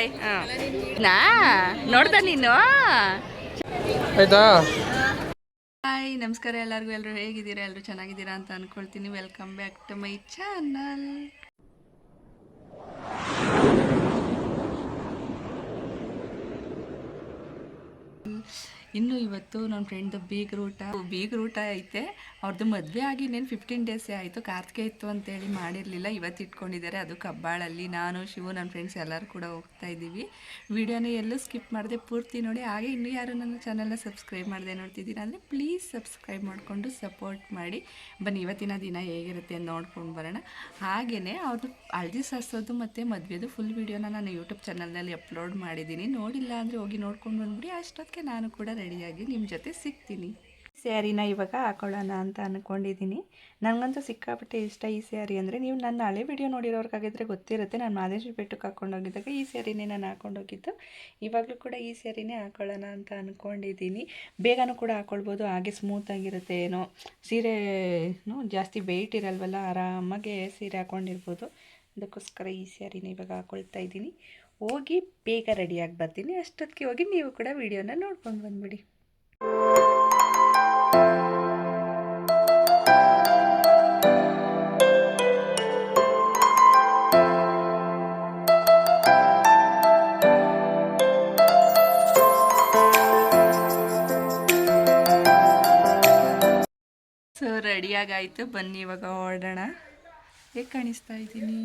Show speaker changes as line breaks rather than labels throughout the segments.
Hi ನಾ? ನೋಡ್ದ ನೀನು?
ಆಯ್ತಾ?
ಹಾಯ್ ನಮಸ್ಕಾರ ಎಲ್ಲರಿಗೂ. ಎಲ್ಲರೂ ಹೇಗಿದ್ದೀರಾ? ಎಲ್ಲರೂ ಚೆನ್ನಾಗಿದ್ದೀರಾ ಅಂತ ಅನ್ಕೊಳ್ತೀನಿ. Welcome back to my channel ಇನ್ನು ಇವತ್ತು ನನ್ನ ಫ್ರೆಂಡ್ ಬೀಗ್ರೂಟ ಬೀಗ್ರೂಟ ಐತೆ. ಅವ್ರದ್ದು ಮದುವೆ ಆಗಿ ಇನ್ನೇನು ಫಿಫ್ಟೀನ್ ಡೇಸೇ ಆಯಿತು. ಕಾರ್ತಿಕೆ ಇತ್ತು ಅಂತೇಳಿ ಮಾಡಿರಲಿಲ್ಲ. ಇವತ್ತು ಇಟ್ಕೊಂಡಿದ್ದಾರೆ ಅದು ಕಬ್ಬಾಳಲ್ಲಿ. ನಾನು, ಶಿವು ನನ್ನ ಫ್ರೆಂಡ್ಸ್ ಎಲ್ಲರೂ ಕೂಡ ಹೋಗ್ತಾ ಇದ್ದೀವಿ. ವಿಡಿಯೋನ ಎಲ್ಲೂ ಸ್ಕಿಪ್ ಮಾಡಿದೆ ಪೂರ್ತಿ ನೋಡಿ. ಹಾಗೆ ಇನ್ನೂ ಯಾರು ನನ್ನ ಚಾನಲ್ನ ಸಬ್ಸ್ಕ್ರೈಬ್ ಮಾಡದೆ ನೋಡ್ತಿದ್ದೀರಾ ಅಂದರೆ ಪ್ಲೀಸ್ ಸಬ್ಸ್ಕ್ರೈಬ್ ಮಾಡಿಕೊಂಡು ಸಪೋರ್ಟ್ ಮಾಡಿ. ಬನ್ನಿ, ಇವತ್ತಿನ ದಿನ ಹೇಗಿರುತ್ತೆ ಅಂತ ನೋಡ್ಕೊಂಡು ಬರೋಣ. ಹಾಗೆಯೇ ಅವ್ರದ್ದು ಹಳದಿ ಸಾಸೋದು ಮತ್ತು ಮದುವೆದು ಫುಲ್ ವೀಡಿಯೋನ ನಾನು ಯೂಟ್ಯೂಬ್ ಚಾನಲ್ನಲ್ಲಿ ಅಪ್ಲೋಡ್ ಮಾಡಿದ್ದೀನಿ. ನೋಡಿಲ್ಲ ಅಂದರೆ ಹೋಗಿ ನೋಡ್ಕೊಂಡು ಬಂದ್ಬಿಡಿ. ಅಷ್ಟೊತ್ತಿಗೆ ನಾನು ಕೂಡ ರೆಡಿಯಾಗಿ ನಿಮ್ಮ ಜೊತೆ ಸಿಗ್ತೀನಿ. ಸ್ಯಾರಿನ ಇವಾಗ ಹಾಕೊಳ್ಳೋಣ ಅಂತ ಅಂದ್ಕೊಂಡಿದ್ದೀನಿ ನನಗಂತೂ ಸಿಕ್ಕಾಪಟ್ಟೆ ಇಷ್ಟ ಈ ಸ್ಯಾರಿ ಅಂದರೆ ನೀವು ನನ್ನ ಹಳೆ ವಿಡಿಯೋ ನೋಡಿರೋರ್ಗಾಗಿದ್ರೆ ಗೊತ್ತಿರುತ್ತೆ. ನಾನು ಮಾದೇಶ್ವರ ಬೆಟ್ಟಕ್ಕೆ ಹಾಕ್ಕೊಂಡೋಗಿದ್ದಾಗ ಈ ಸ್ಯಾರಿನೇ ನಾನು ಹಾಕ್ಕೊಂಡೋಗಿದ್ದು ಇವಾಗಲೂ ಕೂಡ ಈ ಸ್ಯಾರಿನೇ ಹಾಕೊಳ್ಳೋಣ ಅಂತ ಅಂದ್ಕೊಂಡಿದ್ದೀನಿ ಬೇಗನೂ ಕೂಡ ಹಾಕ್ಕೊಳ್ಬೋದು ಹಾಗೆ ಸ್ಮೂತಾಗಿರುತ್ತೆ ಏನೋ. ಸೀರೆನೂ ಜಾಸ್ತಿ ವೆಯ್ಟ್ ಇರಲ್ವಲ್ಲ, ಆರಾಮಾಗೆ ಸೀರೆ ಹಾಕ್ಕೊಂಡಿರ್ಬೋದು ಅದಕ್ಕೋಸ್ಕರ ಈ ಸ್ಯಾರಿನ ಇವಾಗ ಹಾಕೊಳ್ತಾ ಇದ್ದೀನಿ. ಹೋಗಿ ಬೇಗ ರೆಡಿಯಾಗಿ ಬರ್ತೀನಿ. ಅಷ್ಟೊತ್ತಿಗೆ ಹೋಗಿ ನೀವು ಕೂಡ ವಿಡಿಯೋನ ನೋಡ್ಕೊಂಡು ಬಂದ್ಬಿಡಿ. ಸೊ ರೆಡಿಯಾಗಾಯಿತು ಬನ್ನಿ ಇವಾಗ ಹೊರಡೋಣ ಹೇಗೆ ಕಾಣಿಸ್ತಾ ಇದ್ದೀನಿ?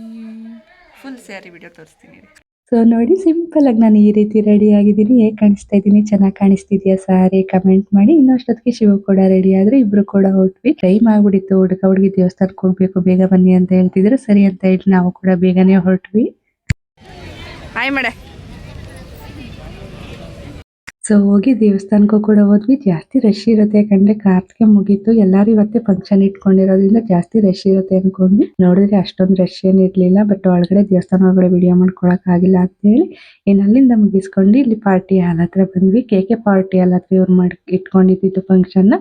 ಫುಲ್ ಸ್ಯಾರಿ ವಿಡಿಯೋ ತೋರಿಸ್ತೀನಿ.
ಸೊ ನೋಡಿ ಸಿಂಪಲ್ ಆಗಿ ನಾನು ಈ ರೀತಿ ರೆಡಿ ಆಗಿದ್ದೀನಿ. ಹೇಗೆ ಕಾಣಿಸ್ತಾ ಇದ್ದೀನಿ? ಚೆನ್ನಾಗಿ ಕಾಣಿಸ್ತಿದ್ಯಾ ಸಾರಿ ಕಮೆಂಟ್ ಮಾಡಿ. ಇನ್ನಷ್ಟೊತ್ತಿಗೆ ಶಿವ ಕೂಡ ರೆಡಿ ಆದ್ರೆ ಇಬ್ರು ಕೂಡ ಹೋದ್ವಿ. ಟೈಮ್ ಆಗ್ಬಿಟ್ಟಿತ್ತು. ಹುಡುಗ ಹುಡುಗಿ ದೇವಸ್ಥಾನಕ್ಕೆ ಹೋಗ್ಬೇಕು. ಬೇಗ ಬನ್ನಿ ಅಂತ ಹೇಳ್ತಿದ್ರು. ಸರಿ ಅಂತ ಹೇಳಿ ನಾವು ಕೂಡ ಬೇಗನೆ ಹೊರಟ್ವಿ.
ಹಾಯ್ ಮಾಡೆ
ಸೊ ಹೋಗಿ ದೇವಸ್ಥಾನಕ್ಕೂ ಕೂಡ ಹೋದ್ವಿ. ಜಾಸ್ತಿ ರಶ್ ಇರುತ್ತೆ ಯಾಕಂದ್ರೆ ಕಾರ್ತಿಗೆ ಮುಗೀತು. ಎಲ್ಲರೂ ಇವತ್ತೇ ಫಂಕ್ಷನ್ ಇಟ್ಕೊಂಡಿರೋದ್ರಿಂದ ಜಾಸ್ತಿ ರಶ್ ಇರುತ್ತೆ ಅನ್ಕೊಂಡ್ವಿ. ನೋಡಿದ್ರೆ ಅಷ್ಟೊಂದು ರಶ್ ಏನ್ ಇರ್ಲಿಲ್ಲ ಬಟ್ ಒಳಗಡೆ ದೇವಸ್ಥಾನ ಒಳಗಡೆ ವಿಡಿಯೋ ಮಾಡ್ಕೊಳಕ್ ಆಗಿಲ್ಲ ಅಂತ ಹೇಳಿ ಏನ್ ಅಲ್ಲಿಂದ ಮುಗಿಸ್ಕೊಂಡು ಇಲ್ಲಿ ಪಾರ್ಟಿ ಹಾಲ್ ಹತ್ರ ಬಂದ್ವಿ. ಕೇಕೆ ಪಾರ್ಟಿ ಹಾಲ್ ಹತ್ರ ಇವ್ರು ಮಾಡಿ ಇಟ್ಕೊಂಡಿದ್ದು ಫಂಕ್ಷನ್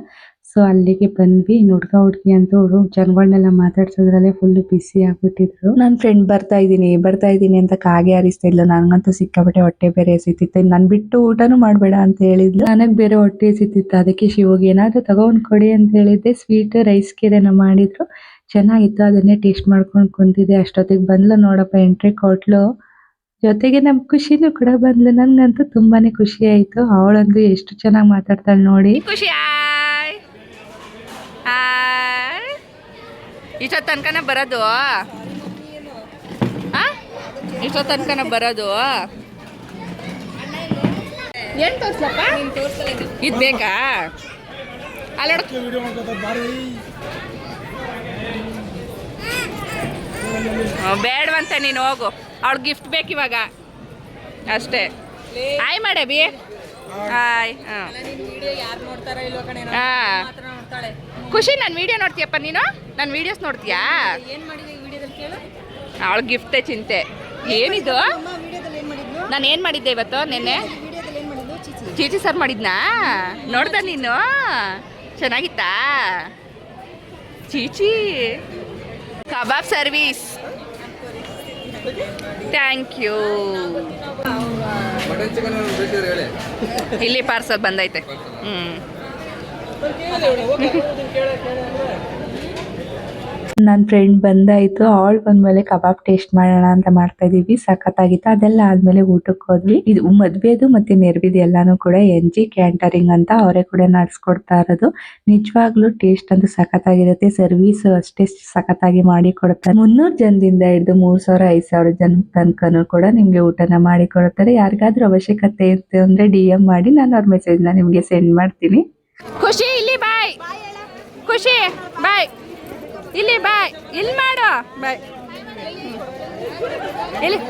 ಸೊ ಅಲ್ಲಿಗೆ ಬಂದ್ವಿ. ಹುಡ್ಗ ಹುಡ್ಗಿ ಅಂತೂ ಜನಗಳನ್ನೆಲ್ಲ ಮಾತಾಡ್ಸೋದ್ರಲ್ಲೇ ಫುಲ್ ಬಿಸಿ ಆಗ್ಬಿಟ್ಟಿದ್ರು. ನನ್ನ ಫ್ರೆಂಡ್ ಬರ್ತಾ ಇದೀನಿ ಬರ್ತಾ ಇದೀನಿ ಅಂತ ಕಾಗೆ ಹಾರಿಸ್ತಾ ಇದ್ಲು. ನನಗಂತೂ ಸಿಕ್ಕಾಪಟ್ಟೆ ಹೊಟ್ಟೆ ಬೇರೆ ಎಸಿತಿತ್ತು ನಾನು ಬಿಟ್ಟು ಊಟನೂ ಮಾಡಬೇಡ ಅಂತ ಹೇಳಿದ್ಲು. ನನಗೆ ಬೇರೆ ಹೊಟ್ಟೆ ಎಸಿತಿತ್ತು ಅದಕ್ಕೆ ಶಿವಗೆ ಏನಾದ್ರು ತಗೊಂಡ್ ಕೊಡಿ ಅಂತ ಹೇಳಿದ್ದೆ. ಸ್ವೀಟ್ ರೈಸ್ ಕೇರೆನ ಮಾಡಿದ್ರು. ಚೆನ್ನಾಗಿತ್ತು. ಅದನ್ನೇ ಟೇಸ್ಟ್ ಮಾಡ್ಕೊಂಡು ಕುಂತಿದ್ದೆ. ಅಷ್ಟೊತ್ತಿಗೆ ಬಂದ್ಲು ನೋಡಪ್ಪ ಎಂಟ್ರಿ ಕೊಟ್ಲು. ಜೊತೆಗೆ ನಮ್ ಖುಷಿನೂ ಕೂಡ ಬಂದ್ಲು. ನನ್ಗಂತೂ ತುಂಬಾನೇ ಖುಷಿ ಆಯಿತು. ಅವಳಂದು ಎಷ್ಟು ಚೆನ್ನಾಗಿ ಮಾತಾಡ್ತಾಳೆ ನೋಡಿ.
ಖುಷಿ ಇಷ್ಟೊತ್ತು ತನಕನ ಬರೋದು? ಇಷ್ಟೊತ್ತು ತನಕನ ಬರೋದು? ಏನು ತೋರ್ಸಪ್ಪ ಇದು ಬೇಕಾ? ಬೇಡವಂತ ನೀನು ಹೋಗು. ಅವಳು ಗಿಫ್ಟ್ ಬೇಕು ಇವಾಗ. ಅಷ್ಟೇ. ಹಾಯ್ ಮಾಡಿ ಬಿ ಹಾಯ್ ಹಾಂ. ಹಾಂ ಖುಷಿ ನಾನು ವಿಡಿಯೋ ನೋಡ್ತೀಯಪ್ಪ ನೀನು? ನನ್ನ ವಿಡಿಯೋಸ್ ನೋಡ್ತೀಯಾ? ಅವಳ ಗಿಫ್ಟೇ ಚಿಂತೆ. ಏನಿದು? ನಾನು ಏನು ಮಾಡಿದ್ದೆ ಇವತ್ತು ನಿನ್ನೆ? ಚೀಚಿ. ಸರ್ ಮಾಡಿದ್ನಾ? ನೋಡ್ದ ನೀನು? ಚೆನ್ನಾಗಿತ್ತಾ? ಚೀಚಿ. Kebab service. ಥ್ಯಾಂಕ್ ಯು ಇಲ್ಲಿ ಪಾರ್ಸಲ್ ಬಂದೈತೆ. ಹ್ಞೂ
ನನ್ನ ಫ್ರೆಂಡ್ ಬಂದಾಯ್ತು. ಅವಳು ಬಂದ್ಮೇಲೆ ಕಬಾಬ್ ಟೇಸ್ಟ್ ಮಾಡೋಣ ಅಂತ ಮಾಡ್ತಾ ಇದೀವಿ ಸಖತ್ತಾಗಿತ್ತು. ಅದೆಲ್ಲ ಆದ್ಮೇಲೆ ಊಟಕ್ಕೆ ಹೋದ್ವಿ. ಇದು ಮದ್ವೆದು ಮತ್ತೆ ನೆರವಿದು ಎಲ್ಲಾನು ಕೂಡ ಎನ್ ಜಿ ಕ್ಯಾಂಟರಿಂಗ್ ಅಂತ ಅವರೇ ಕೂಡ ನಡ್ಸ್ಕೊಡ್ತಾ ಇರೋದು. ನಿಜವಾಗ್ಲೂ ಟೇಸ್ಟ್ ಅಂತೂ ಸಖತ್ತಾಗಿರುತ್ತೆ. ಸರ್ವಿಸ್ ಅಷ್ಟೇ ಸಖತ್ತಾಗಿ ಮಾಡಿ ಕೊಡ್ತಾರೆ. ಮುನ್ನೂರು ಜನದಿಂದ ಹಿಡಿದು ಮೂರ್ ಸಾವಿರ, ಐದು ಸಾವಿರ ಜನ ತನಕನೂ ಕೂಡ ನಿಮ್ಗೆ ಊಟನ ಮಾಡಿ ಕೊಡ್ತಾರೆ. ಯಾರಿಗಾದ್ರೂ ಅವಶ್ಯಕತೆ ಇರುತ್ತೆ ಅಂದ್ರೆ ಡಿ ಎಂ ಮಾಡಿ ನಾನು ಅವ್ರ ಮೆಸೇಜ್ನ ನಿಮ್ಗೆ ಸೆಂಡ್ ಮಾಡ್ತೀನಿ.
ಖುಷಿ! ಖುಷಿ. ಬಾಯ್. ಇಲ್ಲಿ ಬಾಯ್. ಇಲ್ಲಿ ಮಾಡು. ಬಾಯ್. ಇಲ್ಲಿ.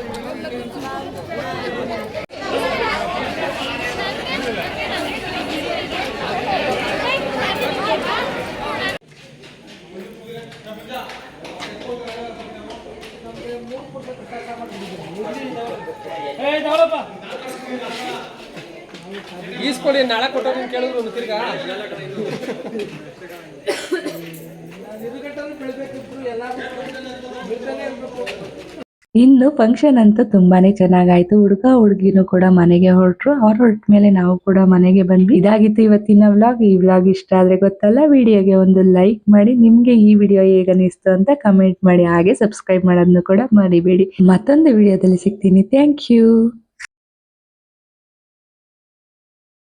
ಈಸ್ಕೊಳ್ಳಿ ನಾಳೆ ಕೊಟ್ಟವ್ರು ಕೇಳಿದ್ರು ಒಂದು ತಿರ್ಗಾ.
ಇನ್ನು ಫಂಕ್ಷನ್ ಅಂತೂ ತುಂಬಾನೇ ಚೆನ್ನಾಗಾಯ್ತು. ಹುಡುಗ ಹುಡುಗಿನೂ ಕೂಡ ಮನೆಗೆ ಹೊರಟ್ರು. ಅವ್ರು ಹೊರಟ ಮೇಲೆ ನಾವು ಕೂಡ ಮನೆಗೆ ಬಂದ್ವಿ. ಇದಾಗಿತ್ತು ಇವತ್ತಿನ ವ್ಲಾಗ್ ಈ ವ್ಲಾಗ್ ಇಷ್ಟ ಆದ್ರೆ ಗೊತ್ತಲ್ಲ, ವಿಡಿಯೋಗೆ ಒಂದು ಲೈಕ್ ಮಾಡಿ. ನಿಮ್ಗೆ ಈ ವಿಡಿಯೋ ಹೇಗೆ ಅನಿಸ್ತು ಅಂತ ಕಮೆಂಟ್ ಮಾಡಿ. ಹಾಗೆ ಸಬ್ಸ್ಕ್ರೈಬ್ ಮಾಡೋದನ್ನು ಕೂಡ ಮರಿಬೇಡಿ. ಮತ್ತೊಂದು ವಿಡಿಯೋದಲ್ಲಿ ಸಿಗ್ತೀನಿ. Thank you